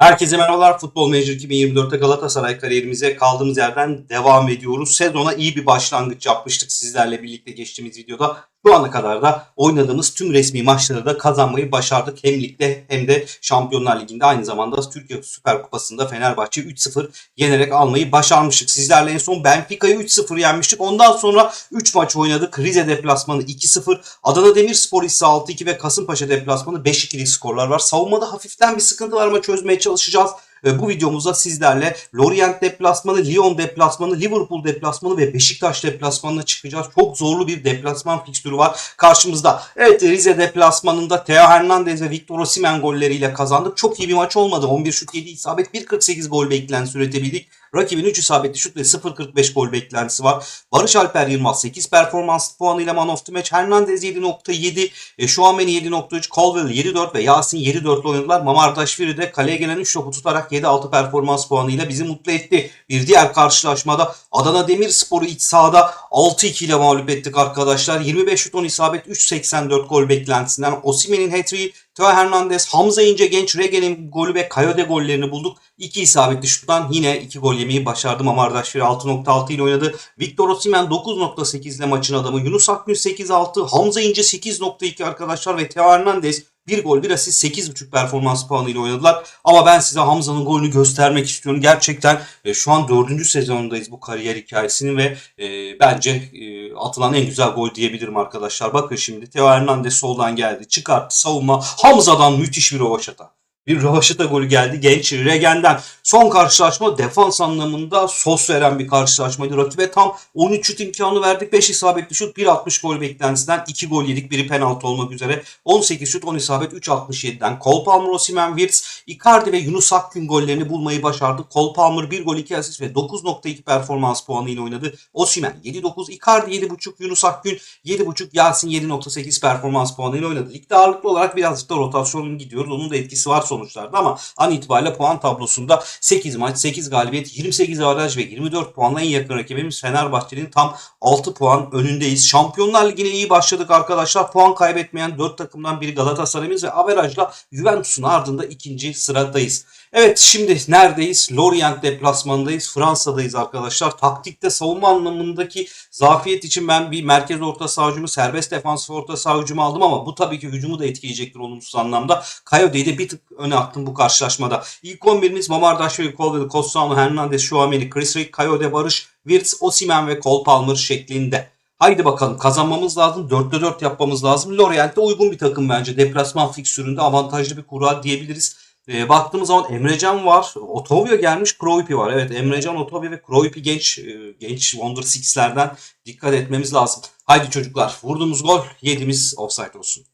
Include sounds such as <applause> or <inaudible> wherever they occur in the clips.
Herkese merhabalar. Futbol Manager 2024'te Galatasaray kariyerimize kaldığımız yerden devam ediyoruz. Sezona iyi bir başlangıç yapmıştık sizlerle birlikte geçtiğimiz videoda. Şu ana kadar da oynadığımız tüm resmi maçları da kazanmayı başardık. Hem ligde hem de Şampiyonlar Ligi'nde aynı zamanda Türkiye Süper Kupası'nda Fenerbahçe 3-0 yenerek almayı başarmıştık. Sizlerle en son Benfica'yı 3-0 yenmiştik. Ondan sonra 3 maç oynadık. Rize deplasmanı 2-0, Adana Demirspor ise 6-2 ve Kasımpaşa deplasmanı 5-2'lik skorlar var. Savunmada hafiften bir sıkıntı var ama çözmeye çalışacağız. Bu videomuzda sizlerle Lorient deplasmanı, Lyon deplasmanı, Liverpool deplasmanı ve Beşiktaş deplasmanına çıkacağız. Çok zorlu bir deplasman fikstürü var karşımızda. Evet Rize deplasmanında Theo Hernandez ve Victor Osimhen golleriyle kazandık. Çok iyi bir maç olmadı. 11 şut 7 isabet 1.48 gol beklentisi üretebildik. Rakibin 3 isabetli şut ve 0.45 gol beklentisi var. Barış Alper Yılmaz 8 performans puanıyla man of the match. Hernandez 7.7, e, Şuameni 7.3, Colwell 7.4 ve Yasin 7.4'le oynadılar. Mamardaşvili de kaleye gelen 3 topu tutarak 7.6 performans puanıyla bizi mutlu etti. Bir diğer karşılaşmada Adana Demirspor'u iç sahada 6-2 ile mağlup ettik arkadaşlar. 25 şut 10 isabet 3.84 gol beklentisinden Osimhen'in hat-trick'i Teo Hernandez, Hamza İnce Genç, Regen'in golü ve Kayode gollerini bulduk. İki isabetli şuttan yine iki gol yemeyi başardı. Mamardaşvili 6.6 ile oynadı. Victor Osimhen 9.8 ile maçın adamı. Yunus Akgün 8.6, Hamza İnce 8.2 arkadaşlar ve Teo Hernandez bir gol bir asist 8.5 performans puanıyla oynadılar. Ama ben size Hamza'nın golünü göstermek istiyorum. Gerçekten e, şu an dördüncü sezonundayız bu kariyer hikayesinin ve e, bence e, atılan en güzel gol diyebilirim arkadaşlar. Bakın şimdi Teo Hernandez soldan geldi. Çıkarttı savunma. Hamza'dan müthiş bir rovaşata. Bir rovaşata golü geldi genç Regen'den. Son karşılaşma defans anlamında sos veren bir karşılaşmaydı. Rakibe tam 13 şut imkanı verdik. 5 isabetli şut 1.60 gol beklentisinden 2 gol yedik. Biri penaltı olmak üzere. 18 şut 10 isabet 3.67'den. Cole Palmer, Osimhen, Wirtz, Icardi ve Yunus Akgün gollerini bulmayı başardı. Cole Palmer 1 gol 2 asist ve 9.2 performans puanıyla oynadı. Osimhen 7.9, Icardi 7.5, Yunus Akgün 7.5, Yasin 7.8 performans puanıyla oynadı. Ligde ağırlıklı olarak birazcık da rotasyon gidiyoruz. Onun da etkisi var sonuçlarda ama an itibariyle puan tablosunda 8 maç, 8 galibiyet, 28 averaj ve 24 puanla en yakın rakibimiz Fenerbahçe'nin tam 6 puan önündeyiz. Şampiyonlar Ligi'ne iyi başladık arkadaşlar. Puan kaybetmeyen 4 takımdan biri Galatasaray'ımız ve averajla Juventus'un ardında ikinci sıradayız. Evet şimdi neredeyiz? Lorient deplasmanındayız. Fransa'dayız arkadaşlar. Taktikte savunma anlamındaki zafiyet için ben bir merkez orta savucumu, serbest defans orta savucumu aldım ama bu tabii ki hücumu da etkileyecektir olumsuz anlamda. Kayode'yi de bir tık öne attım bu karşılaşmada. İlk 11'imiz Mamardaşvili, Colville, Cossano, Hernandez, Şuameni, Chris Rick, Kayode, Barış, Wirtz, Osimhen ve Cole Palmer şeklinde. Haydi bakalım kazanmamız lazım. 4'te 4 yapmamız lazım. Lorient de uygun bir takım bence. Deplasman fiksüründe avantajlı bir kura diyebiliriz. E, baktığımız zaman Emrecan var. Otobio gelmiş. Kroipi var. Evet Emrecan, Otobio ve Kroipi genç e, genç Wonder Six'lerden dikkat etmemiz lazım. Haydi çocuklar vurduğumuz gol yediğimiz offside olsun.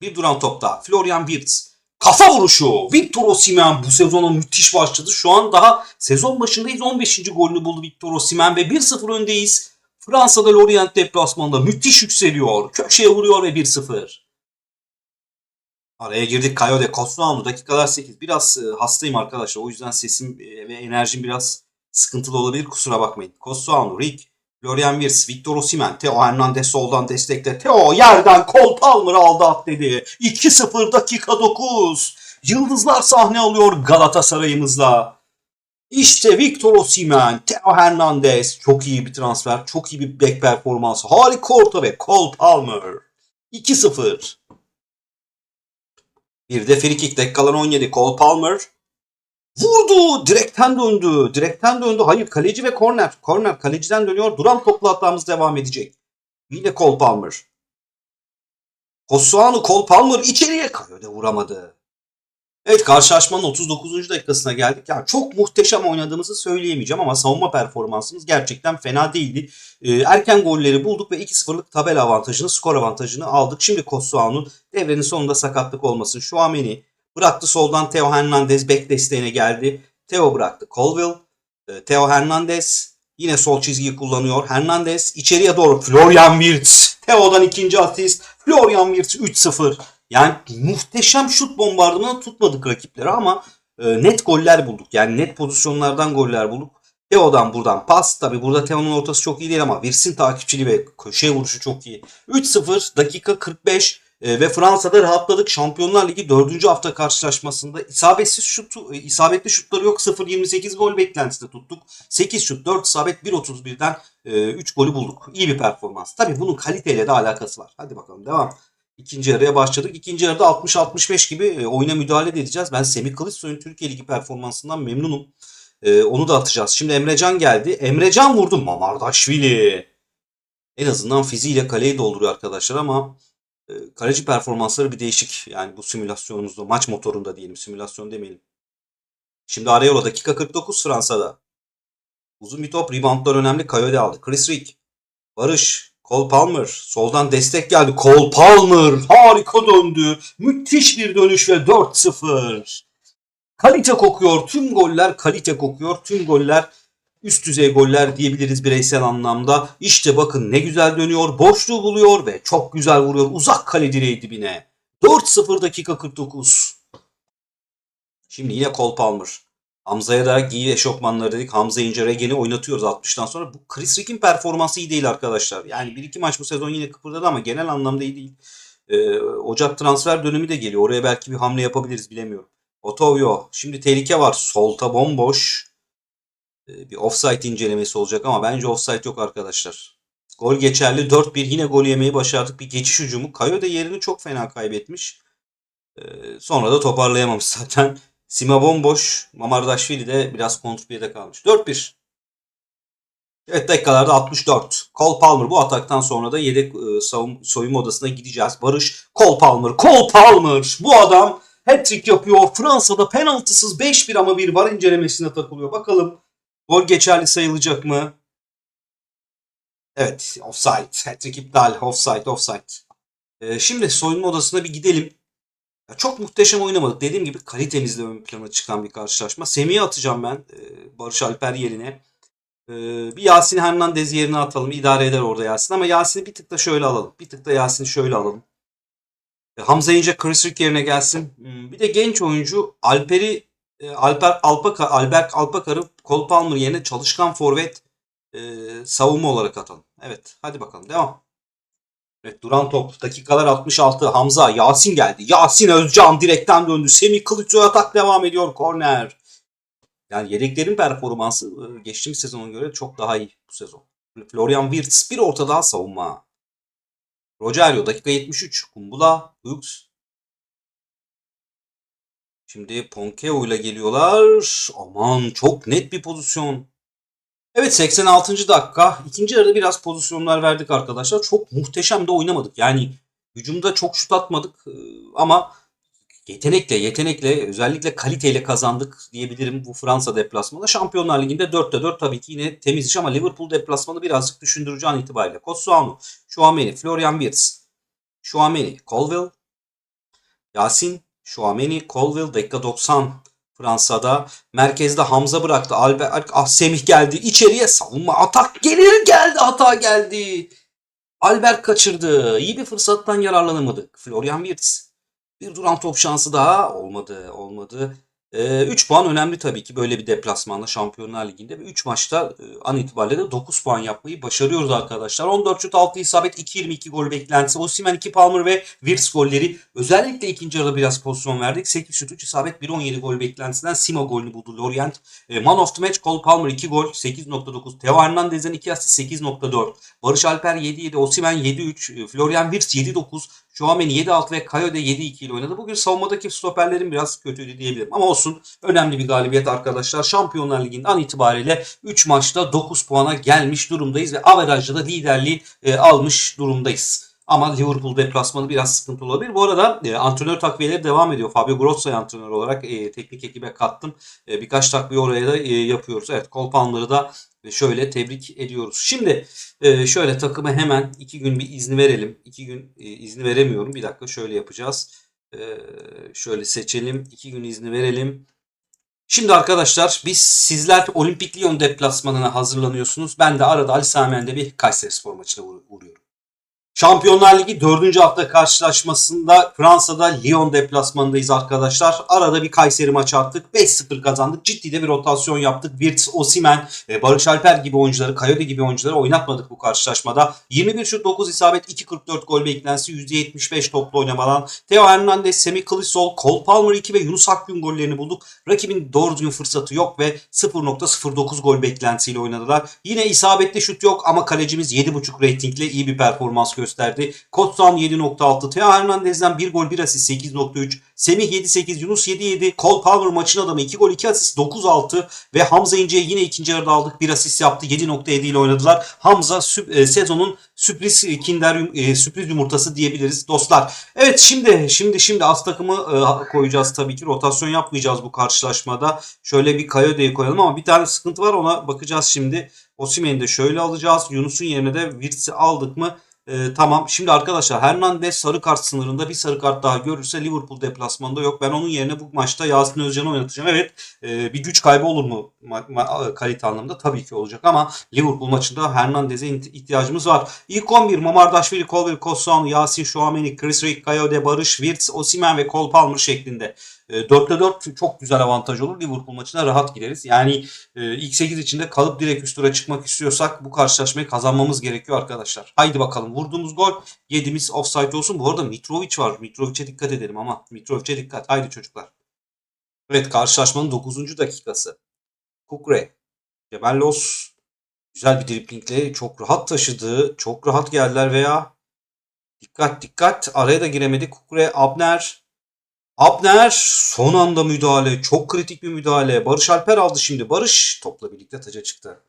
Bir duran topta Florian Wirtz. Kafa vuruşu. Victor Osimhen bu sezona müthiş başladı. Şu an daha sezon başındayız. 15. golünü buldu Victor Osimhen ve 1-0 öndeyiz. Fransa'da Lorient deplasmanında müthiş yükseliyor. Köşeye vuruyor ve 1-0. Araya girdik Kayode Kosnağlı dakikalar 8. Biraz e, hastayım arkadaşlar. O yüzden sesim e, ve enerjim biraz sıkıntılı olabilir. Kusura bakmayın. Kosnağlı, Rick, Florian Wirtz, Victor Osimhen, Theo Hernandez soldan destekle. Theo yerden Cole Palmer aldı at dedi. 2-0 dakika 9. Yıldızlar sahne alıyor Galatasaray'ımızla. İşte Victor Osimhen, Theo Hernandez. Çok iyi bir transfer. Çok iyi bir back performansı. Harika orta ve Cole Palmer. 2-0. Bir de free kick dakikalar 17. Cole Palmer. Vurdu. Direkten döndü. Direkten döndü. Hayır kaleci ve korner. Korner kaleciden dönüyor. Duran toplu hatamız devam edecek. Yine Cole Palmer. Kosuanu Cole Palmer içeriye kayıyor da vuramadı. Evet karşılaşmanın 39. dakikasına geldik. Yani çok muhteşem oynadığımızı söyleyemeyeceğim ama savunma performansımız gerçekten fena değildi. Ee, erken golleri bulduk ve 2-0'lık tabela avantajını, skor avantajını aldık. Şimdi Kosuanu devrenin sonunda sakatlık olmasın. Şuameni bıraktı soldan Theo Hernandez bek desteğine geldi. Theo bıraktı Colville. Ee, Theo Hernandez yine sol çizgiyi kullanıyor. Hernandez içeriye doğru Florian Wirtz. Theo'dan ikinci asist. Florian Wirtz 3-0. Yani muhteşem şut bombardımanı tutmadık rakipleri ama e, net goller bulduk. Yani net pozisyonlardan goller bulduk. Theo'dan buradan pas. Tabi burada Theo'nun ortası çok iyi değil ama Wirtz'in takipçiliği ve köşeye vuruşu çok iyi. 3-0 dakika 45. E, ve Fransa'da rahatladık. Şampiyonlar Ligi 4. hafta karşılaşmasında isabetsiz şutu, e, isabetli şutları yok. 0.28 gol beklentisinde tuttuk. 8 şut, 4 isabet, 1.31'den e, 3 golü bulduk. İyi bir performans. Tabii bunun kaliteyle de alakası var. Hadi bakalım devam. İkinci yarıya başladık. İkinci yarıda 60-65 gibi e, oyuna müdahale de edeceğiz. Ben Semih Kılıçsoy'un Türkiye Ligi performansından memnunum. E, onu da atacağız. Şimdi Emrecan geldi. Emrecan vurdu. Mamardaşvili. En azından fiziğiyle kaleyi dolduruyor arkadaşlar ama e, kaleci performansları bir değişik. Yani bu simülasyonumuzda, maç motorunda diyelim. Simülasyon demeyelim. Şimdi Areola dakika 49 Fransa'da. Uzun bir top. Reboundlar önemli. Coyote aldı. Chris Rick. Barış. Cole Palmer. Soldan destek geldi. Cole Palmer. Harika döndü. Müthiş bir dönüş ve 4-0. Kalite kokuyor. Tüm goller kalite kokuyor. Tüm goller üst düzey goller diyebiliriz bireysel anlamda. İşte bakın ne güzel dönüyor. Boşluğu buluyor ve çok güzel vuruyor. Uzak kale direği dibine. 4-0 dakika 49. Şimdi yine Cole Palmer. Hamza'ya da giy eşofmanları dedik. Hamza İnce Regen'i oynatıyoruz 60'tan sonra. Bu Chris Rick'in performansı iyi değil arkadaşlar. Yani bir iki maç bu sezon yine kıpırdadı ama genel anlamda iyi değil. Ee, Ocak transfer dönemi de geliyor. Oraya belki bir hamle yapabiliriz bilemiyorum. Otovio. Şimdi tehlike var. Solta bomboş. Ee, bir offside incelemesi olacak ama bence offside yok arkadaşlar. Gol geçerli. 4-1 yine gol yemeyi başardık. Bir geçiş hücumu. Kayo da yerini çok fena kaybetmiş. Ee, sonra da toparlayamamış <laughs> zaten. Sima bomboş. Mamardaşvili de biraz kontrpiyede kalmış. 4-1. Evet dakikalarda 64. Cole Palmer bu ataktan sonra da yedek e, savun, soyunma odasına gideceğiz. Barış Cole Palmer. Cole Palmer. Bu adam hat-trick yapıyor. Fransa'da penaltısız 5-1 ama bir var incelemesine takılıyor. Bakalım gol geçerli sayılacak mı? Evet offside. Hat-trick iptal. Offside offside. Ee, şimdi soyunma odasına bir gidelim. Ya çok muhteşem oynamadık. Dediğim gibi kalitemizle ön plana çıkan bir karşılaşma. Semih'i atacağım ben. e, Barış Alper yerine. E, bir Yasin Hernandez yerine atalım. İdare eder orada Yasin. Ama Yasin'i bir tık da şöyle alalım. Bir tık da Yasin'i şöyle alalım. E, Hamza İnce Chris Rick yerine gelsin. Hmm, Bir de genç oyuncu Alper'i Alper Alpaka, Alberk Alpakar'ı Cole Palmer yerine çalışkan forvet savunma olarak atalım. Evet hadi bakalım devam. Evet duran top. Dakikalar 66. Hamza. Yasin geldi. Yasin Özcan direkten döndü. Semih Kılıçsoy atak devam ediyor. Korner. Yani yedeklerin performansı e, geçtiğimiz sezona göre çok daha iyi bu sezon. Florian Wirtz bir orta daha savunma. Rogerio dakika 73. Kumbula. Hughes. Şimdi Ponkeo ile geliyorlar. Aman çok net bir pozisyon. Evet 86. dakika. İkinci yarıda biraz pozisyonlar verdik arkadaşlar. Çok muhteşem de oynamadık. Yani hücumda çok şut atmadık e, ama yetenekle yetenekle özellikle kaliteyle kazandık diyebilirim bu Fransa deplasmanı. Şampiyonlar Ligi'nde 4'te 4 tabii ki yine temiz iş ama Liverpool deplasmanı birazcık düşündürücü an itibariyle. Kosuanu, Chouameni, Florian Wirtz, Chouameni, Colville, Yasin, Chouameni, Colville dakika 90 Fransa'da. Merkezde Hamza bıraktı. Albert ah Semih geldi. İçeriye savunma atak gelir geldi. Hata geldi. Albert kaçırdı. İyi bir fırsattan yararlanamadık. Florian Wirtz. Bir duran top şansı daha olmadı. Olmadı. 3 puan önemli tabii ki böyle bir deplasmanda Şampiyonlar Ligi'nde. Ve 3 maçta e, an itibariyle de 9 puan yapmayı başarıyoruz arkadaşlar. 14 şut 6 isabet 2-22 gol beklentisi. Osimhen 2 Palmer ve Wirtz golleri. Özellikle ikinci yarıda biraz pozisyon verdik. 8 şut 3 isabet 1-17 gol beklentisinden Simo golünü buldu Lorient. E, Man of the match Cole Palmer 2 gol 8.9. Teo Hernandez'den 2 asist 8.4. Barış Alper 7-7. Osimhen 7-3. e, Florian Wirtz 7-9. Chouameni 7-6 ve Kayo da 7-2 ile oynadı. Bugün savunmadaki stoperlerin biraz kötüydü diyebilirim. Ama olsun önemli bir galibiyet arkadaşlar. Şampiyonlar Ligi'nde an itibariyle 3 maçta 9 puana gelmiş durumdayız ve averajda da liderliği e, almış durumdayız. Ama Liverpool deplasmanı biraz sıkıntı olabilir. Bu arada e, antrenör takviyeleri devam ediyor. Fabio Grossa'yı antrenör olarak e, teknik ekibe kattım. E, birkaç takviye oraya da e, yapıyoruz. Evet Cole Palmer'ı da şöyle tebrik ediyoruz. Şimdi e, şöyle takımı hemen iki gün bir izni verelim. İki gün e, izni veremiyorum. Bir dakika şöyle yapacağız. E, şöyle seçelim. İki gün izni verelim. Şimdi arkadaşlar biz sizler Olimpik Lyon deplasmanına hazırlanıyorsunuz. Ben de arada Ali Samiyen'de bir Kayseri Spor maçına uğruyorum. Şampiyonlar Ligi 4. hafta karşılaşmasında Fransa'da Lyon deplasmanındayız arkadaşlar. Arada bir Kayseri maçı attık. 5-0 kazandık. Ciddi de bir rotasyon yaptık. Wirtz, Osimen, e, Barış Alper gibi oyuncuları, Kayode gibi oyuncuları oynatmadık bu karşılaşmada. 21 şut 9 isabet 2.44 gol beklentisi %75 toplu oynamadan. Theo Hernandez, Semih Kılıçsoy, Cole Palmer 2 ve Yunus Akgün gollerini bulduk. Rakibin doğru düzgün fırsatı yok ve 0.09 gol beklentisiyle oynadılar. Yine isabetli şut yok ama kalecimiz 7.5 reytingle iyi bir performans gösterdi. Kotsan 7.6, Theo Hernandez'den 1 gol 1 asist 8.3, Semih 7.8, Yunus 7.7, Cole Palmer maçın adamı 2 gol 2 asist 9.6 ve Hamza İnce'ye yine ikinci yarıda aldık. 1 asist yaptı 7.7 ile oynadılar. Hamza sü- e, sezonun sürpriz kinder e, sürpriz yumurtası diyebiliriz dostlar. Evet şimdi şimdi şimdi az takımı e, koyacağız tabii ki. Rotasyon yapmayacağız bu karşılaşmada. Şöyle bir Kayode'yi koyalım ama bir tane sıkıntı var ona bakacağız şimdi. Osimhen'i de şöyle alacağız. Yunus'un yerine de Wirtz'i aldık mı? Ee, tamam. Şimdi arkadaşlar Hernandez sarı kart sınırında bir sarı kart daha görürse Liverpool deplasmanında yok. Ben onun yerine bu maçta Yasin Özcan'ı oynatacağım. Evet e, bir güç kaybı olur mu ma- ma- kalite anlamında? Tabii ki olacak ama Liverpool maçında Hernandez'e ihtiyacımız var. İlk 11 Mamardaşvili, Colville, Kossan, Yasin, Şuameni, Chris Rick, Kayode, Barış, Wirtz, Osimhen ve Cole Palmer şeklinde. E, 4'te 4 çok güzel avantaj olur. Liverpool maçına rahat gireriz. Yani e, ilk 8 içinde kalıp direkt üst tura çıkmak istiyorsak bu karşılaşmayı kazanmamız gerekiyor arkadaşlar. Haydi bakalım vurduğumuz gol yediğimiz offside olsun. Bu arada Mitrovic var. Mitrovic'e dikkat edelim ama Mitrovic'e dikkat. Haydi çocuklar. Evet karşılaşmanın 9. dakikası. Kukre. Ceballos güzel bir driplingle çok rahat taşıdı. Çok rahat geldiler veya dikkat dikkat araya da giremedi. Kukre Abner Abner son anda müdahale. Çok kritik bir müdahale. Barış Alper aldı şimdi. Barış topla birlikte taca çıktı.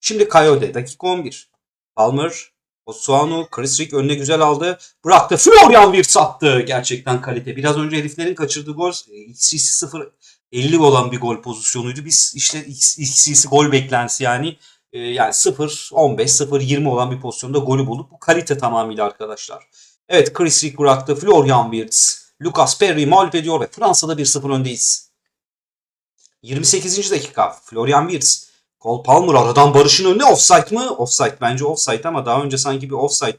Şimdi Kayode. Dakika 11. Palmer. Osuano. Chris Rick önüne güzel aldı. Bıraktı. Florian Wirtz attı. Gerçekten kalite. Biraz önce heriflerin kaçırdığı gol XC'si 0 50 olan bir gol pozisyonuydu. Biz işte XC'si gol beklentisi yani. E, yani 0 15 0 20 olan bir pozisyonda golü bulduk. Bu kalite tamamıyla arkadaşlar. Evet Chris Rick bıraktı. Florian Wirtz. Lucas Perry mağlup ediyor ve Fransa'da 1-0 öndeyiz. 28. dakika. Florian Wirtz. Cole Palmer aradan Barış'ın önüne offside mı? Offside bence offside ama daha önce sanki bir offside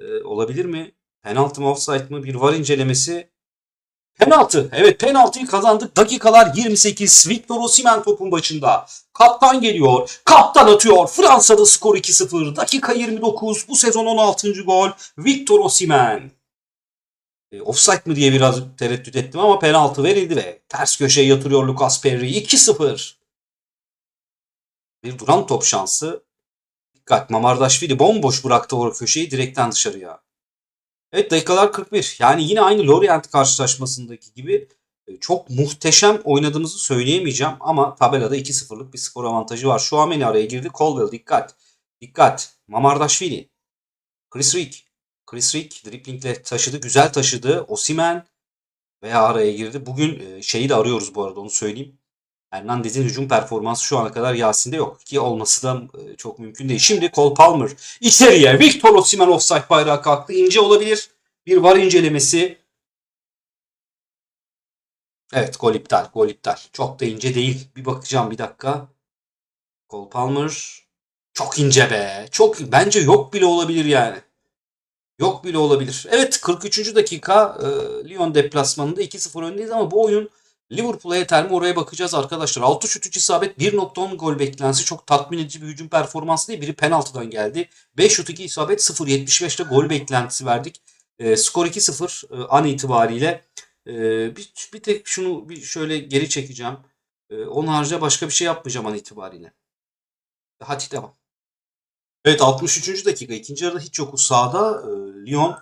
e, olabilir mi? Penaltı mı offside mı? Bir var incelemesi. Penaltı. Evet penaltıyı kazandık. Dakikalar 28. Victor Osimhen topun başında. Kaptan geliyor. Kaptan atıyor. Fransa'da skor 2-0. Dakika 29. Bu sezon 16. gol. Victor Osimhen. E, offside mı diye biraz tereddüt ettim ama penaltı verildi ve ters köşeye yatırıyor Lucas Perry 2-0. Bir duran top şansı. Dikkat Mamardaşvili bomboş bıraktı o köşeyi direkten dışarıya. Evet dakikalar 41. Yani yine aynı Lorient karşılaşmasındaki gibi e, çok muhteşem oynadığımızı söyleyemeyeceğim ama tabelada 2-0'lık bir skor avantajı var. Şu Ameni araya girdi. Colwell dikkat. Dikkat. Mamardaşvili. Chris Rick. Chris Rick driplingle taşıdı. Güzel taşıdı. Osimen veya araya girdi. Bugün e, şeyi de arıyoruz bu arada onu söyleyeyim. Hernandez'in hücum performansı şu ana kadar Yasin'de yok. Ki olması da e, çok mümkün değil. Şimdi Cole Palmer içeriye. Victor Osimhen offside bayrağı kalktı. İnce olabilir. Bir var incelemesi. Evet gol iptal. Gol iptal. Çok da ince değil. Bir bakacağım bir dakika. Cole Palmer. Çok ince be. Çok bence yok bile olabilir yani. Yok bile olabilir. Evet 43. dakika e, Lyon deplasmanında 2-0 öndeyiz ama bu oyun Liverpool'a yeter mi oraya bakacağız arkadaşlar. 6 şut 3 isabet 1.10 gol beklentisi çok tatmin edici bir hücum performansı değil. Biri penaltıdan geldi. 5 şut 2 isabet 0.75'te gol beklentisi verdik. E, skor 2-0 e, an itibariyle. E, bir, bir tek şunu bir şöyle geri çekeceğim. E, onun haricinde başka bir şey yapmayacağım an itibariyle. Hadi devam. Evet 63. dakika. ikinci yarıda hiç yokuz sahada. E, Lyon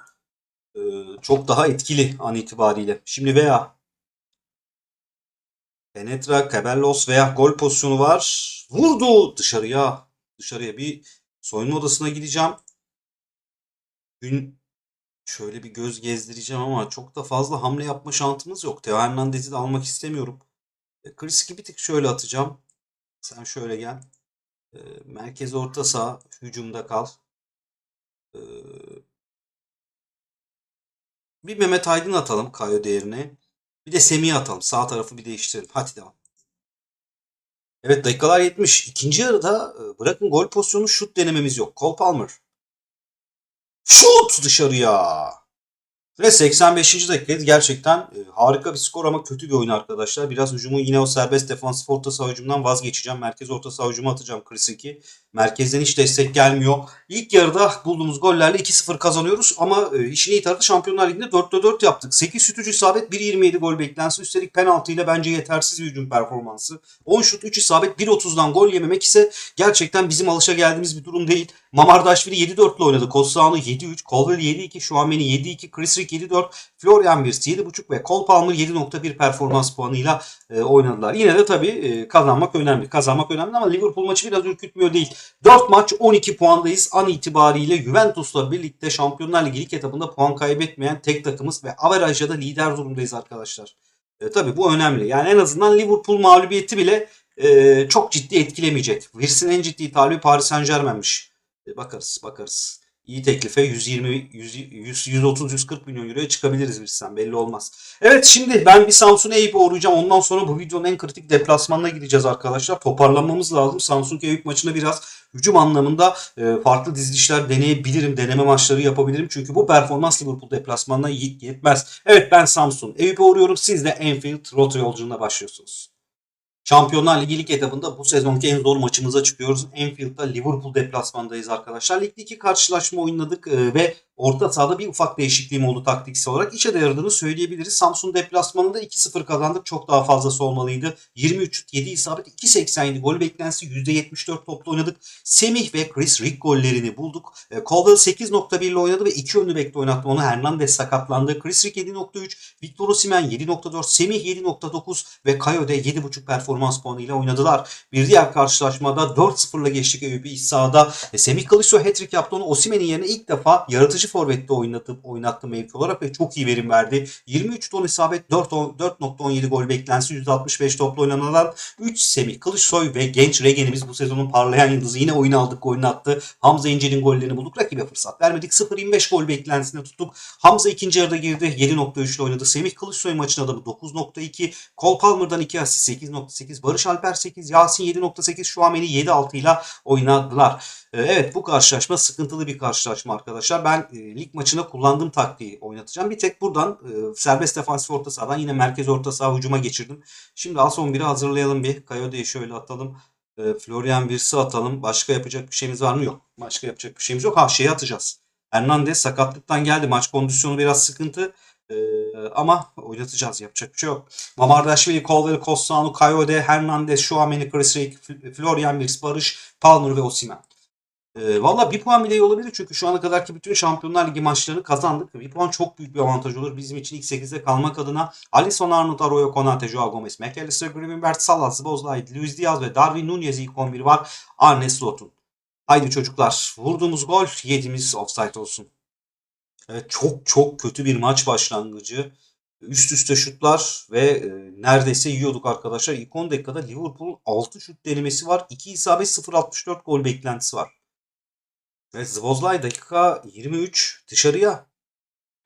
e, çok daha etkili an itibariyle. Şimdi veya Penetra, Cabellos veya gol pozisyonu var. Vurdu dışarıya. Dışarıya bir soyunma odasına gideceğim. Gün şöyle bir göz gezdireceğim ama çok da fazla hamle yapma şansımız yok. Teo Hernandez'i de almak istemiyorum. E, Chris'i bir tık şöyle atacağım. Sen şöyle gel. Merkez orta saha hücumda kal. Bir Mehmet Aydın atalım Kayo değerine. Bir de Semih'i atalım. Sağ tarafı bir değiştirelim. Hadi devam. Evet dakikalar 70. İkinci yarıda bırakın gol pozisyonu şut denememiz yok. Cole Palmer. Şut dışarıya. Ve 85. dakikaydı. Gerçekten e, harika bir skor ama kötü bir oyun arkadaşlar. Biraz hücumu yine o serbest defansif orta saha hücumundan vazgeçeceğim. Merkez orta saha hücumu atacağım 2. Merkezden hiç destek gelmiyor. İlk yarıda bulduğumuz gollerle 2-0 kazanıyoruz ama e, işin iyi tarafı Şampiyonlar Ligi'nde 4'te 4 yaptık. 8 şut 3 isabet 1.27 gol beklentisi. Üstelik penaltıyla bence yetersiz bir hücum performansı. 10 şut 3 isabet 1.30'dan gol yememek ise gerçekten bizim alışa geldiğimiz bir durum değil. Mamardaşvili 7-4 ile oynadı. Kossaano 7-3, Colwell 7-2, Şuameni 7-2, Chris Rick 7-4, Florian Wirtz 7.5 ve Cole Palmer 7.1 performans puanıyla e, oynadılar. Yine de tabii e, kazanmak önemli. Kazanmak önemli ama Liverpool maçı biraz ürkütmüyor değil. 4 maç 12 puandayız. An itibariyle Juventus'la birlikte Şampiyonlar Ligi ilk etabında puan kaybetmeyen tek takımız ve averajda da lider durumdayız arkadaşlar. E, tabii bu önemli. Yani en azından Liverpool mağlubiyeti bile e, çok ciddi etkilemeyecek. Wirtz'in en ciddi talibi Paris Saint Germain'miş. E, bakarız bakarız. İyi teklife 120, 100, 100, 130, 140 milyon euroya çıkabiliriz Wirtz'ten belli olmaz. Evet şimdi ben bir Samsun Eyüp'e uğrayacağım. Ondan sonra bu videonun en kritik deplasmanına gideceğiz arkadaşlar. Toparlanmamız lazım. Samsun Eyüp maçında biraz hücum anlamında e, farklı dizilişler deneyebilirim. Deneme maçları yapabilirim. Çünkü bu performans Liverpool deplasmanına yet- yetmez. Evet ben Samsun Eyüp'e uğruyorum. Siz de Enfield Rota yolculuğuna başlıyorsunuz. Şampiyonlar Ligi lig etabında bu sezonki en zor maçımıza çıkıyoruz. Enfield'da Liverpool deplasmandayız arkadaşlar. Ligde iki karşılaşma oynadık e, ve orta sahada bir ufak değişikliğim oldu taktiksel olarak. İşe de yaradığını söyleyebiliriz. Samsun deplasmanında 2-0 kazandık. Çok daha fazlası olmalıydı. 23 şut 7 isabet 2.87 gol beklentisi %74 topla oynadık. Semih ve Chris Rick gollerini bulduk. E, Caldwell 8.1 ile oynadı ve iki önlü bekle oynattı onu. Hernandez sakatlandı. Chris Rick 7.3, Victor Osimhen 7.4, Semih 7.9 ve Kayo da 7.5 performans puanıyla oynadılar. Bir diğer karşılaşmada 4-0'la geçtik Eyüp'ü iç sahada. E, Semih Kılıçsoy hat-trick yaptı onu. Osimhen'in yerine ilk defa yaratıcı forvette oynatıp oynattı mevki olarak ve çok iyi verim verdi. 23 ton isabet 4 4.17 gol beklentisi %65 topla oynanan 3 Semih Kılıçsoy ve genç Regen'imiz bu sezonun parlayan yıldızı yine oyunu aldık oyunu attı. Hamza İnce'nin gollerini bulduk. Rakibe fırsat vermedik. 0.25 gol beklentisinde tuttuk. Hamza ikinci yarıda girdi. 7.3 ile oynadı. Semih Kılıçsoy maçın adamı 9.2. Cole Palmer'dan 2 asist 8.8. Barış Alper 8. Yasin 7.8. Şuameni 7.6 ile oynadılar. Ee, Evet bu karşılaşma sıkıntılı bir karşılaşma arkadaşlar. Ben e, lig maçına kullandığım taktiği oynatacağım. Bir tek buradan e, serbest defansif orta sahadan yine merkez orta saha hücuma geçirdim. Şimdi az 11'i hazırlayalım bir. Kayode'yi şöyle atalım. E, Florian Wirtz'i atalım. Başka yapacak bir şeyimiz var mı? Yok. Başka yapacak bir şeyimiz yok. Ha şeyi atacağız. Hernandez sakatlıktan geldi. Maç kondisyonu biraz sıkıntı. E, ama oynatacağız. Yapacak bir şey yok. Mamardaşvili, Colwell, Kostanu, Kayode, Hernandez, Şuameni, Chris Rick, Florian Wirtz, Barış, Palmer ve Osimhen. E, Valla bir puan bile iyi olabilir çünkü şu ana kadarki bütün Şampiyonlar Ligi maçlarını kazandık. Bir puan çok büyük bir avantaj olur bizim için ilk 8'de kalmak adına. Alisson Arnold, Arroyo, Konate, Joao Gomez, McAllister, Gravenberch, Salah, Szoboszlai, Luis Diaz ve Darwin Nunez ilk 11 var. Arne Slot'un. Haydi çocuklar vurduğumuz gol yediğimiz offside olsun. Evet çok çok kötü bir maç başlangıcı. Üst üste şutlar ve e, neredeyse yiyorduk arkadaşlar. İlk 10 dakikada Liverpool'un 6 şut denemesi var. 2 isabet 0.64 gol beklentisi var. Evet Zvozlay dakika 23 dışarıya.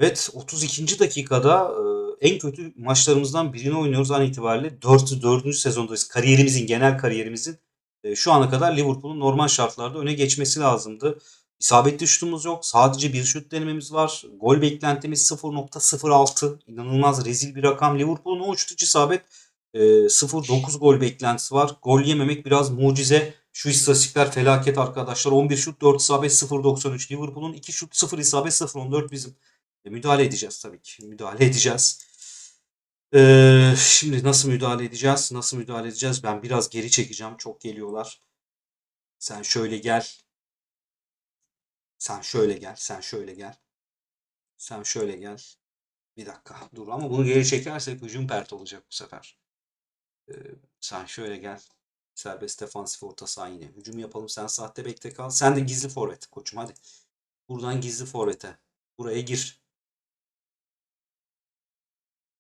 Evet 32. dakikada e, en kötü maçlarımızdan birini oynuyoruz an itibariyle. 4. 4. sezondayız. Kariyerimizin, genel kariyerimizin e, şu ana kadar Liverpool'un normal şartlarda öne geçmesi lazımdı. İsabetli şutumuz yok. Sadece bir şut denememiz var. Gol beklentimiz 0.06. İnanılmaz rezil bir rakam. Liverpool'un 10 şut isabet e, 0.9 gol beklentisi var. Gol yememek biraz mucize. Şu istatistikler felaket arkadaşlar. 11 şut 4 isabet 0.93. Liverpool'un 2 şut 0 isabet 0.14 bizim. E, müdahale edeceğiz tabii ki. Müdahale edeceğiz. Ee, şimdi nasıl müdahale edeceğiz? Nasıl müdahale edeceğiz? Ben biraz geri çekeceğim. Çok geliyorlar. Sen şöyle gel. Sen şöyle gel. Sen şöyle gel. Sen şöyle gel. Bir dakika. Dur ama bunu geri çekersek hücum pert olacak bu sefer. Ee, sen şöyle gel. Serbest defansif orta saha yine. Hücum yapalım. Sen sahte bekte kal. Sen de gizli forvet koçum hadi. Buradan gizli forvete. Buraya gir.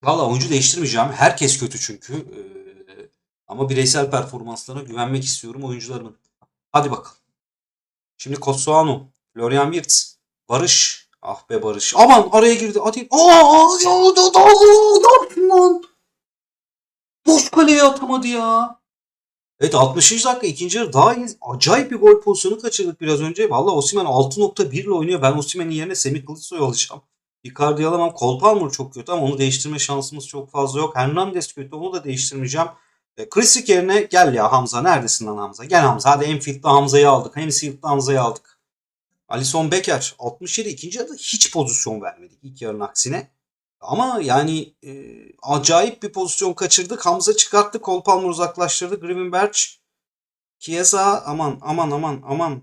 Valla oyuncu değiştirmeyeceğim. Herkes kötü çünkü. Ee, ama bireysel performanslarına güvenmek istiyorum oyuncularımın. Hadi bakalım. Şimdi Kossoğlu, Florian Wirtz, Barış. Ah be Barış. Aman araya girdi. Hadi. Aa, ya da da ne yaptın lan? Boş kaleye atamadı ya. Evet 60. dakika ikinci yarı daha iyi. Acayip bir gol pozisyonu kaçırdık biraz önce. Valla Osimhen 6.1 ile oynuyor. Ben Osimhen'in yerine Semih Kılıçsoy'u alacağım. Icardi'yi alamam. Cole Palmer çok kötü ama onu değiştirme şansımız çok fazla yok. Hernandez kötü onu da değiştirmeyeceğim. E, Chrisik yerine gel ya Hamza. Neredesin lan Hamza? Gel Hamza. Hadi Enfield'da Hamza'yı aldık. Hemsfield'da Hamza'yı aldık. Alisson Becker 67 ikinci yarıda hiç pozisyon vermedik ilk yarının aksine. Ama yani e, acayip bir pozisyon kaçırdık. Hamza çıkarttı. Cole Palmer uzaklaştırdı. Gravenberch Chiesa aman aman aman aman.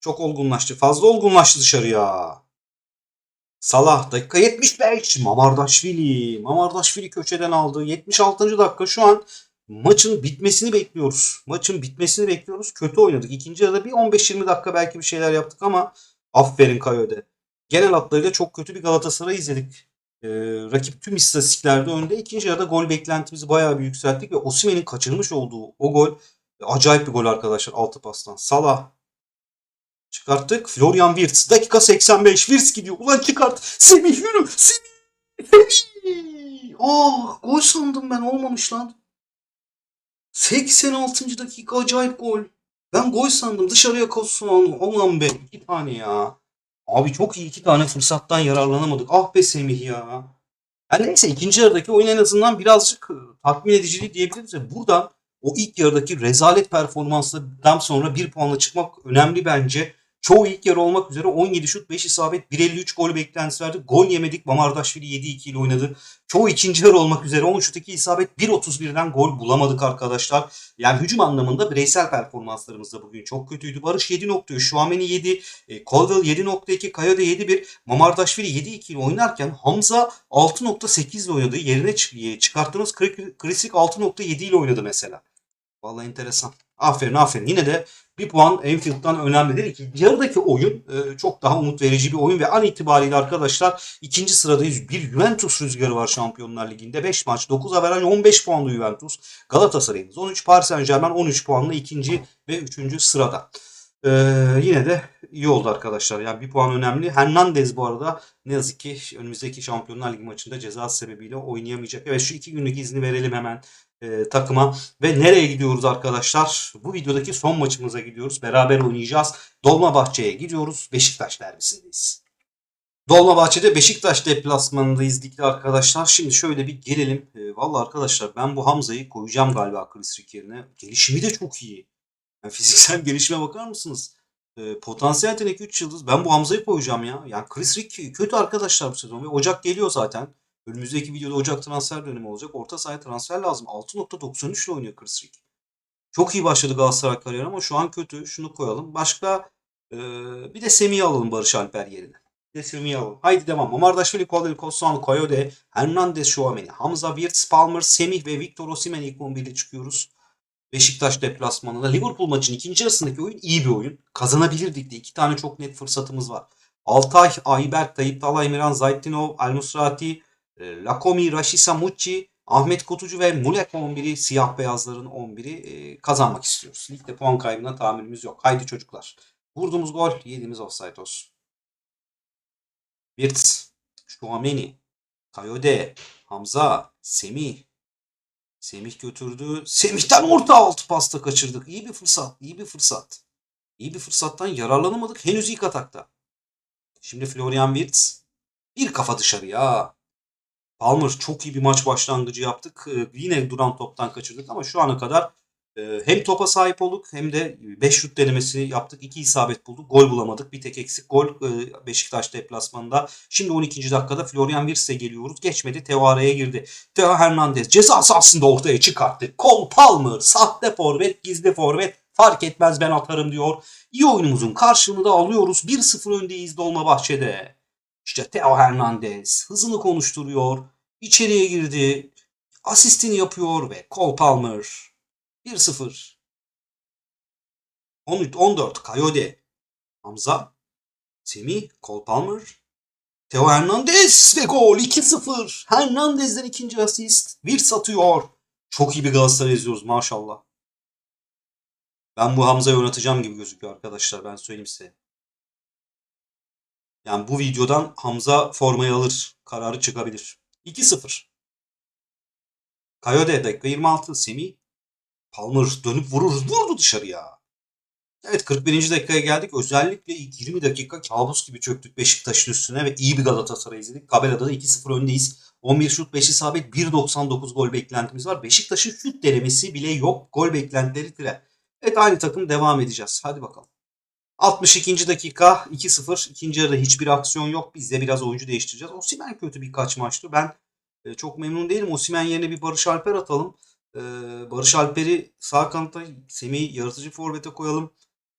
Çok olgunlaştı. Fazla olgunlaştı dışarıya. Salah dakika 75. Mamardaşvili. Mamardaşvili köşeden aldı. 76. dakika şu an maçın bitmesini bekliyoruz. Maçın bitmesini bekliyoruz. Kötü oynadık. İkinci yarıda bir 15-20 dakika belki bir şeyler yaptık ama aferin Kayo'de. Genel hatlarıyla çok kötü bir Galatasaray izledik. Ee, rakip tüm istatistiklerde önde. İkinci yarıda gol beklentimizi bayağı bir yükselttik ve Osimhen'in kaçırmış olduğu o gol acayip bir gol arkadaşlar altı pastan. Salah çıkarttık. Florian Wirtz dakika 85. Wirtz gidiyor. Ulan çıkart. Semih yürü. Semih. Semih. Ah gol sandım ben olmamış lan. 86. dakika acayip gol. Ben gol sandım. Dışarıya koşsun. Aman be. iki tane ya. Abi çok iyi iki tane fırsattan yararlanamadık. Ah be Semih ya. Yani neyse ikinci yarıdaki oyun en azından birazcık e, tatmin ediciliği diyebiliriz. Buradan o ilk yarıdaki rezalet performansından sonra bir puanla çıkmak önemli bence. Çoğu ilk yarı olmak üzere 17 şut 5 isabet 1.53 gol beklentisi verdi. Gol yemedik. Mamardashvili 7-2 ile oynadı. Çoğu ikinci yarı olmak üzere 10 şut 2 isabet 1.31'den gol bulamadık arkadaşlar. Yani hücum anlamında bireysel performanslarımız da bugün çok kötüydü. Barış 7.3, Şuameni 7, e, Colwell 7.2, Kayode 7.1, Mamardashvili 7.2 ile oynarken Hamza 6.8 ile oynadı. Yerine çı- çıkarttığımız Krisik 6.7 ile oynadı mesela. Vallahi enteresan. Aferin aferin. Yine de bir puan Enfield'dan önemlidir. İkinci yarıdaki oyun e, çok daha umut verici bir oyun ve an itibariyle arkadaşlar ikinci sıradayız. Bir Juventus rüzgarı var Şampiyonlar Ligi'nde. 5 maç 9 averaj 15 puanlı Juventus. Galatasaray'ımız 13 Paris Saint Germain 13 puanlı ikinci ve üçüncü sırada. Ee, yine de iyi oldu arkadaşlar. Yani bir puan önemli. Hernandez bu arada ne yazık ki önümüzdeki Şampiyonlar Ligi maçında ceza sebebiyle oynayamayacak. Evet şu iki günlük izni verelim hemen e, takıma. Ve nereye gidiyoruz arkadaşlar? Bu videodaki son maçımıza gidiyoruz. Beraber oynayacağız. Dolmabahçe'ye gidiyoruz. Beşiktaş derbisindeyiz. Dolmabahçe'de Beşiktaş deplasmanındayız dikli arkadaşlar. Şimdi şöyle bir gelelim. E, Valla arkadaşlar ben bu Hamza'yı koyacağım galiba Chris Rick yerine. Gelişimi de çok iyi. Yani <laughs> fiziksel gelişime bakar mısınız? E, potansiyel yetenek 3 yıldız. Ben bu Hamza'yı koyacağım ya. Yani Chris Rick kötü arkadaşlar bu sezon. Ve Ocak geliyor zaten. Önümüzdeki videoda Ocak transfer dönemi olacak. Orta sahaya transfer lazım. 6.93 ile oynuyor Chris Rick. Çok iyi başladı Galatasaray kariyeri ama şu an kötü. Şunu koyalım. Başka e, bir de Semih'i alalım Barış Alper yerine. Bir de Semih'i alalım. Haydi devam. Mamardaşvili, Kodel, Kossan, Coyote, Hernandez, Şuameni, Hamza, Wirtz, Palmer, Semih ve Victor Osimhen ilk 11'de çıkıyoruz. Beşiktaş deplasmanında. Liverpool maçının ikinci yarısındaki oyun iyi bir oyun. Kazanabilirdik de. iki tane çok net fırsatımız var. Altay, Ayberk, Tayyip Talay, Miran, Zayttinov, El Musrati, Lakomi, Rashica Mucci, Ahmet Kutucu ve Mulek 11'i siyah beyazların 11'i e, kazanmak istiyoruz. Ligde puan kaybına tahammülümüz yok. Haydi çocuklar. Vurduğumuz gol, yediğimiz offside olsun. Wirtz, Şuameni, Kayode, Hamza, Semih. Semih götürdü. Semih'ten orta altı pasta kaçırdık. İyi bir fırsat, iyi bir fırsat. İyi bir fırsattan yararlanamadık. Henüz ilk atakta. Şimdi Florian Wirtz. Bir kafa dışarıya. Palmer çok iyi bir maç başlangıcı yaptık. Ee, yine duran toptan kaçırdık ama şu ana kadar e, hem topa sahip olduk hem de 5 şut denemesini yaptık. 2 isabet bulduk. Gol bulamadık. Bir tek eksik gol e, Beşiktaş deplasmanında. Şimdi 12. dakikada Florian Wirtz'e geliyoruz. Geçmedi. Teo araya girdi. Teo Hernandez ceza sahasında ortaya çıkarttı. Cole Palmer sahte forvet, gizli forvet fark etmez ben atarım diyor. İyi oyunumuzun karşılığını da alıyoruz. 1-0 öndeyiz Dolmabahçe'de. İşte Teo Hernandez hızını konuşturuyor. İçeriye girdi. Asistini yapıyor ve Cole Palmer 1-0. 13 14 Coyote. Hamza. Semih. Cole Palmer. Teo Hernandez ve gol 2-0. Hernandez'den ikinci asist. Bir satıyor. Çok iyi bir Galatasaray izliyoruz maşallah. Ben bu Hamza'yı oynatacağım gibi gözüküyor arkadaşlar ben söyleyeyim size. Yani bu videodan Hamza formayı alır. Kararı çıkabilir. 2-0. Kayode dakika 26. Semih. Palmer dönüp vurur. Vurdu dışarıya. Evet 41. dakikaya geldik. Özellikle ilk 20 dakika kabus gibi çöktük Beşiktaş'ın üstüne ve iyi bir Galatasaray izledik. Kabela'da da 2-0 öndeyiz. 11 şut 5 isabet 1.99 gol beklentimiz var. Beşiktaş'ın şut denemesi bile yok. Gol beklentileri tire. Evet aynı takım devam edeceğiz. Hadi bakalım. 62. dakika 2-0. İkinci yarıda hiçbir aksiyon yok. Biz de biraz oyuncu değiştireceğiz. Osimhen kötü birkaç maçtı. Ben e, çok memnun değilim. Osimhen yerine bir Barış Alper atalım. E, Barış Alper'i sağ kanatta Semih'i yaratıcı forvete koyalım.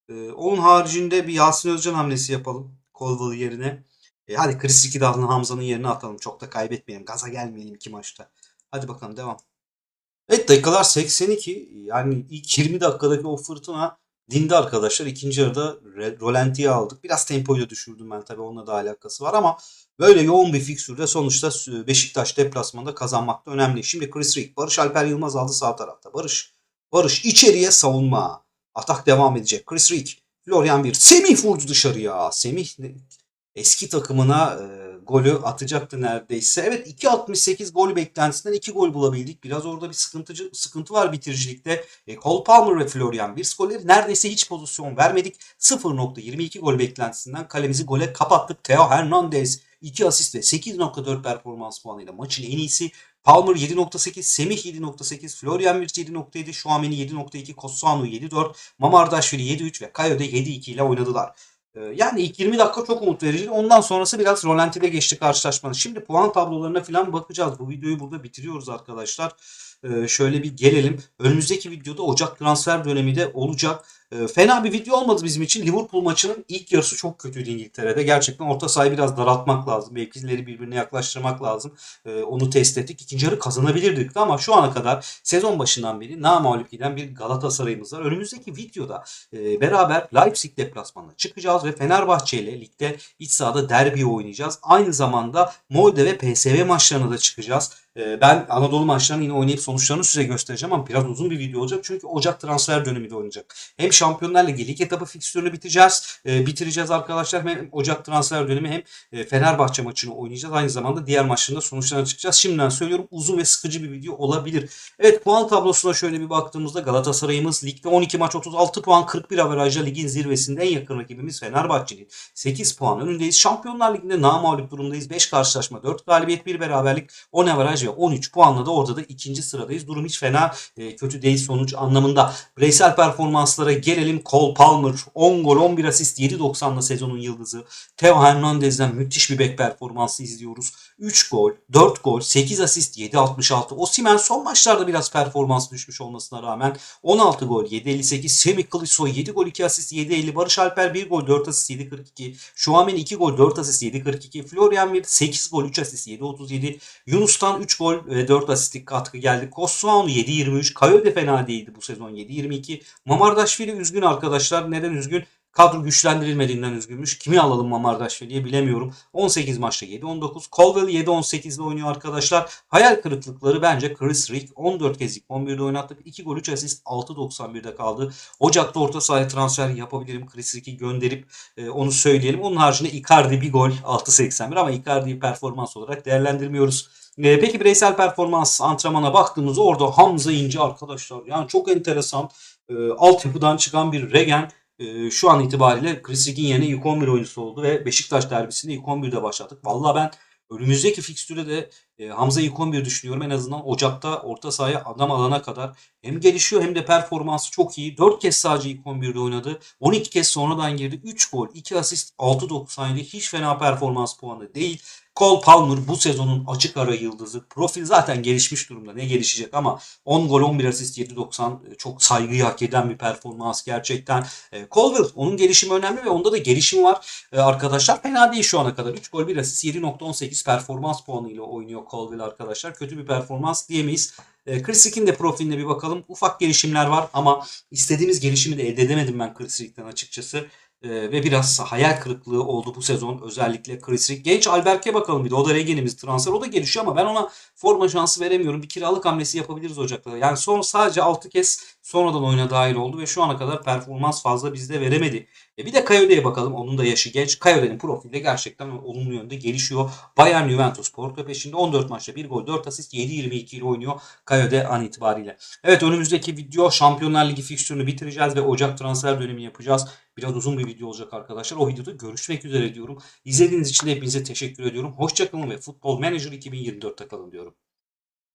E, onun haricinde bir Yasin Özcan hamlesi yapalım. Colville yerine. E, hadi Chris Rick'i Hamza'nın yerine atalım. Çok da kaybetmeyelim. Gaza gelmeyelim iki maçta. Hadi bakalım devam. Evet dakikalar 82. Yani ilk 20 dakikadaki o fırtına dindi arkadaşlar. İkinci yarıda rolantiye aldık. Biraz tempoyu da düşürdüm ben tabii onunla da alakası var ama böyle yoğun bir fikstürde sonuçta Beşiktaş deplasmanda kazanmak da önemli. Şimdi Chris Rick, Barış Alper Yılmaz aldı sağ tarafta. Barış, Barış içeriye savunma. Atak devam edecek. Chris Rick, Florian bir Semih vurdu dışarıya. Semih eski takımına e, golü atacaktı neredeyse. Evet 2.68 gol beklentisinden 2 gol bulabildik. Biraz orada bir sıkıntıcı sıkıntı var bitiricilikte. E, Cole Palmer ve Florian bir golleri neredeyse hiç pozisyon vermedik. 0.22 gol beklentisinden kalemizi gole kapattık. Theo Hernandez 2 asist ve 8.4 performans puanıyla maçın en iyisi. Palmer 7.8, Semih 7.8, Florian Wirtz 7.7, Şuameni 7.2, Kossanu 7.4, Mamardashvili 7.3 ve Kayo da 7.2 ile oynadılar. Ee, Yani ilk 20 dakika çok umut verici. Ondan sonrası biraz rolantide geçti karşılaşmanın. Şimdi puan tablolarına falan bakacağız. Bu videoyu burada bitiriyoruz arkadaşlar. Ee, şöyle bir gelelim. Önümüzdeki videoda Ocak transfer dönemi de olacak. Ee, fena bir video olmadı bizim için. Liverpool maçının ilk yarısı çok kötüydü İngiltere'de. Gerçekten orta sahayı biraz daraltmak lazım. Mevkileri birbirine yaklaştırmak lazım. Ee, onu test ettik. İkinci yarı kazanabilirdik de ama şu ana kadar sezon başından beri namağlup giden bir Galatasaray'ımız var. Önümüzdeki videoda e, beraber Leipzig deplasmanına çıkacağız ve Fenerbahçe ile ligde iç sahada derbi oynayacağız. Aynı zamanda Molde ve PSV maçlarına da çıkacağız. E, ben Anadolu maçlarını yine oynayıp sonuçlarını size göstereceğim ama biraz uzun bir video olacak. Çünkü Ocak transfer dönemi de oynayacak. Hem Şampiyonlar Ligi lig etabı fikstürünü bitireceğiz. e, bitireceğiz arkadaşlar. Hem Ocak transfer dönemi hem e, Fenerbahçe maçını oynayacağız. Aynı zamanda diğer maçlarında sonuçlarına çıkacağız. Şimdiden söylüyorum uzun ve sıkıcı bir video olabilir. Evet puan tablosuna şöyle bir baktığımızda Galatasaray'ımız ligde 12 maç 36 puan 41 averajla ligin zirvesinde en yakın rakibimiz Fenerbahçe'nin 8 puan önündeyiz. Şampiyonlar Ligi'nde namağlup durumdayız. 5 karşılaşma 4 galibiyet 1 beraberlik 10 averaj ve 13 puanla da orada da ikinci sıradayız. Durum hiç fena e, kötü değil sonuç anlamında. Bireysel performanslara gelelim. Cole Palmer 10 gol 11 asist 7.90'la sezonun yıldızı. Theo Hernandez'den müthiş bir bek performansı izliyoruz. 3 gol, 4 gol, 8 asist, 7.66. Osimhen son maçlarda biraz performans düşmüş olmasına rağmen 16 gol, 7.58. Semih Kılıçsoy 7 gol, 2 asist, 7.50. Barış Alper 1 gol, 4 asist, 7.42. Şuamen 2 gol, 4 asist, 7.42. Florian Wirtz 8 gol, 3 asist, 7.37. Yunus'tan 3 gol ve 4 asistlik katkı geldi. Kosuanu 7.23. Kayo de fena değildi bu sezon 7.22. Mamardashvili üzgün arkadaşlar. Neden üzgün? Kadro güçlendirilmediğinden üzgünmüş. Kimi alalım Mamardashvili'ye bilemiyorum. 18 maçta 7-19. Colwell 7-18 ile oynuyor arkadaşlar. Hayal kırıklıkları bence Chris Rick 14 kez ilk 11'de oynattık. 2 gol 3 asist 6.91'de kaldı. Ocak'ta orta sahaya transfer yapabilirim. Chris Rick'i gönderip e, onu söyleyelim. Onun haricinde Icardi bir gol 6.81 ama Icardi'yi performans olarak değerlendirmiyoruz. E, peki bireysel performans antrenmana baktığımızda orada Hamza İnce arkadaşlar. Yani çok enteresan. E, altyapıdan çıkan bir regen e, şu an itibariyle Chris Rick'in yerine ilk 11 oyuncusu oldu ve Beşiktaş derbisinde ilk 11'de başladık. Vallahi ben önümüzdeki fikstüre de e, Hamza ilk 11 düşünüyorum. En azından Ocak'ta orta sahaya adam alana kadar hem gelişiyor hem de performansı çok iyi. 4 kez sadece ilk 11'de oynadı. 12 kez sonradan girdi. 3 gol, 2 asist, 6.97 hiç fena performans puanı değil. Cole Palmer bu sezonun açık ara yıldızı. Profil zaten gelişmiş durumda. Ne gelişecek ama 10 gol 11 asist 7.90 e, çok saygıyı hak eden bir performans gerçekten. E, Colville onun gelişimi önemli ve onda da gelişim var e, arkadaşlar. Fena değil şu ana kadar. 3 gol 1 asist 7.18 performans puanıyla oynuyor Colville arkadaşlar. Kötü bir performans diyemeyiz. E, Chris Rick'in de profiline bir bakalım. Ufak gelişimler var ama istediğimiz gelişimi de elde edemedim ben Chris Rick'ten açıkçası. Ee, ve biraz hayal kırıklığı oldu bu sezon özellikle Chris Rick. Genç Albert'e bakalım bir de o da Regen'imiz transfer o da gelişiyor ama ben ona forma şansı veremiyorum. Bir kiralık hamlesi yapabiliriz Ocak'ta. Yani son sadece 6 kez sonradan oyuna dahil oldu ve şu ana kadar performans fazla bizde veremedi. E bir de Kayode'ye bakalım. Onun da yaşı genç. Kayode'nin profili gerçekten olumlu yönde gelişiyor. Bayern Juventus Porto peşinde 14 maçta 1 gol 4 asist 7-22 ile oynuyor Kayode an itibariyle. Evet önümüzdeki video Şampiyonlar Ligi fikstürünü bitireceğiz ve Ocak transfer dönemi yapacağız. Biraz uzun bir video olacak arkadaşlar. O videoda görüşmek üzere diyorum. İzlediğiniz için hepinize teşekkür ediyorum. Hoşçakalın ve Futbol Manager 2024'te kalın diyorum.